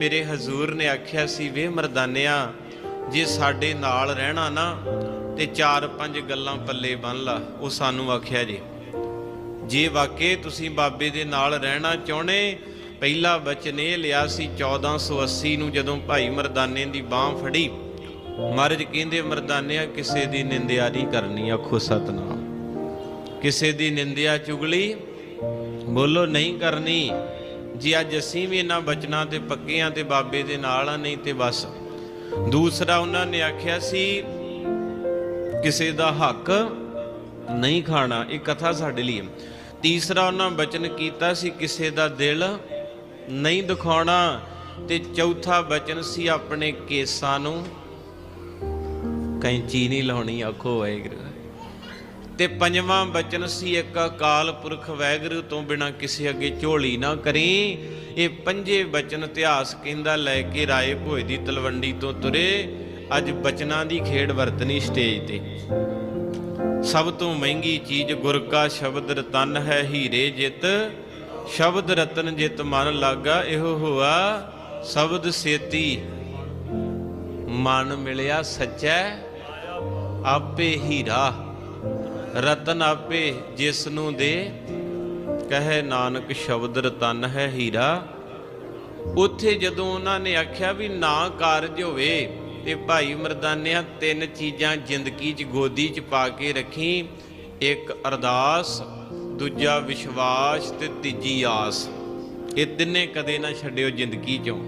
ਮੇਰੇ ਹਜ਼ੂਰ ਨੇ ਆਖਿਆ ਸੀ, ਵੇ ਮਰਦਾਨਿਆ, ਜੇ ਸਾਡੇ ਨਾਲ ਰਹਿਣਾ ਨਾ, ਤੇ ਚਾਰ ਪੰਜ ਗੱਲਾਂ ਪੱਲੇ ਬੰਨ ਲਾ। ਉਹ ਸਾਨੂੰ ਆਖਿਆ ਜੀ, ਜੇ ਵਾਕੇ ਤੁਸੀਂ ਬਾਬੇ ਦੇ ਨਾਲ ਰਹਿਣਾ ਚਾਹੁੰਦੇ, ਪਹਿਲਾ ਬਚਨ ਇਹ ਲਿਆ ਸੀ 1480 ਨੂੰ ਜਦੋਂ ਭਾਈ ਮਰਦਾਨੇ ਦੀ ਬਾਹ ਫੜੀ, ਮਹਾਰਾਜ ਕਹਿੰਦੇ, ਮਰਦਾਨਿਆ, ਕਿਸੇ ਦੀ ਨਿੰਦਿਆ ਨਹੀਂ ਕਰਨੀ, ਆਖੋ ਸਤਨਾਮ। ਕਿਸੇ ਦੀ ਨਿੰਦਿਆ ਚੁਗਲੀ, ਬੋਲੋ, ਨਹੀਂ ਕਰਨੀ। ਜੇ ਅੱਜ ਅਸੀਂ ਵੀ ਇਹਨਾਂ ਬਚਨਾਂ ਤੇ ਪੱਕੇ ਆ ਤੇ, ਬਾਬੇ ਦੇ ਨਾਲ ਆ, ਨਹੀਂ ਤੇ ਬਸ। ਦੂਸਰਾ ਉਹਨਾਂ ਨੇ ਆਖਿਆ ਸੀ, ਕਿਸੇ ਦਾ ਹੱਕ ਨਹੀਂ ਖਾਣਾ, ਇਹ ਕਥਾ ਸਾਡੇ ਲਈ ਹੈ। ਤੀਸਰਾ ਉਹਨਾਂ ਬਚਨ ਕੀਤਾ ਸੀ, ਕਿਸੇ ਦਾ ਦਿਲ ਨਹੀਂ ਦਿਖਾਉਣਾ, ਤੇ ਚੌਥਾ ਬਚਨ ਸੀ ਆਪਣੇ ਕੇਸਾਂ ਨੂੰ ਕੈਂਚੀ ਨਹੀਂ ਲਾਉਣੀ, ਆਖੋ ਵਾਹਿਗੁਰੂ। ਤੇ ਪੰਜਵਾਂ ਬਚਨ ਸੀ ਇੱਕ ਅਕਾਲ ਪੁਰਖ ਵੈਗਰੂ ਤੋਂ ਬਿਨਾ ਕਿਸੇ ਅੱਗੇ ਝੋਲੀ ਨਾ ਕਰੀ। ਇਹ ਪੰਜੇ ਬਚਨ ਇਤਿਹਾਸ ਕਹਿੰਦਾ ਲੈ ਕੇ ਰਾਏ ਭੋਏ ਦੀ ਤਲਵੰਡੀ ਤੋਂ ਤੁਰੇ। ਅੱਜ ਬਚਨਾਂ ਦੀ ਖੇਡ ਵਰਤਨੀ ਸਟੇਜ ਤੇ। ਸਭ ਤੋਂ ਮਹਿੰਗੀ ਚੀਜ਼ ਗੁਰ ਕਾ ਸ਼ਬਦ ਰਤਨ ਹੈ ਹੀਰੇ ਜਿਤ। ਸ਼ਬਦ ਰਤਨ ਜਿਤ ਮਨ ਲਾਗਾ ਇਹੋ ਹੋਆ। ਸ਼ਬਦ ਸੇਤੀ ਮਨ ਮਿਲਿਆ ਸੱਚੈ, ਆਪੇ ਹੀਰਾ। ਰਤਨ ਆਪੇ ਜਿਸ ਨੂੰ ਦੇ, ਕਹੇ ਨਾਨਕ ਸ਼ਬਦ ਰਤਨ ਹੈ ਹੀਰਾ। ਉੱਥੇ ਜਦੋਂ ਉਹਨਾਂ ਨੇ ਆਖਿਆ ਵੀ ਨਾ ਕਾਰਜ ਹੋਵੇ, ਤੇ ਭਾਈ ਮਰਦਾਨਿਆਂ ਤਿੰਨ ਚੀਜ਼ਾਂ ਜ਼ਿੰਦਗੀ 'ਚ ਗੋਦੀ 'ਚ ਪਾ ਕੇ ਰੱਖੀ, ਇੱਕ ਅਰਦਾਸ, ਦੂਜਾ ਵਿਸ਼ਵਾਸ ਤੇ ਤੀਜੀ ਆਸ। ਇਹ ਤਿੰਨੇ ਕਦੇ ਨਾ ਛੱਡਿਓ ਜ਼ਿੰਦਗੀ 'ਚੋਂ।